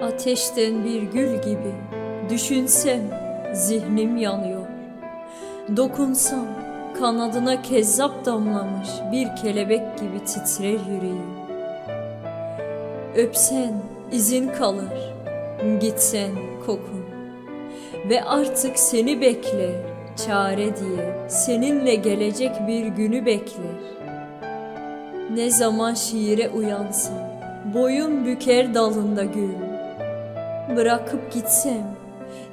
Ateşten bir gül gibi düşünsem zihnim yanıyor. Dokunsam kanadına kezzap damlamış bir kelebek gibi titrer yüreğim. Öpsen izin kalır, gitsen kokun. Ve artık seni bekler, çare diye seninle gelecek bir günü bekler. Ne zaman şiire uyansam, boyun büker dalında gül. Bırakıp gitsem,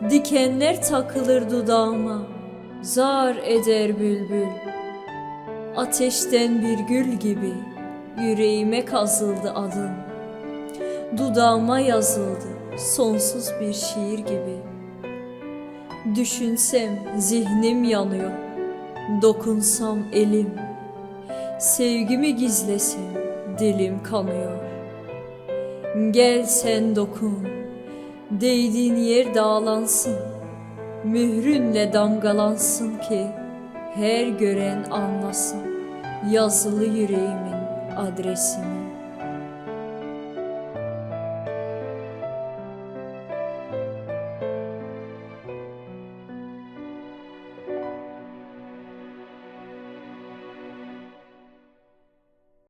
dikenler takılır dudağıma, zar eder bülbül. Ateşten bir gül gibi yüreğime kazıldı adın. Dudağıma yazıldı sonsuz bir şiir gibi. Düşünsem zihnim yanıyor, dokunsam elim. Sevgimi gizlesem dilim kanıyor. Gel sen dokun, değdiğin yer dağlansın. Mührünle damgalansın ki her gören anlasın yazılı yüreğimin adresini.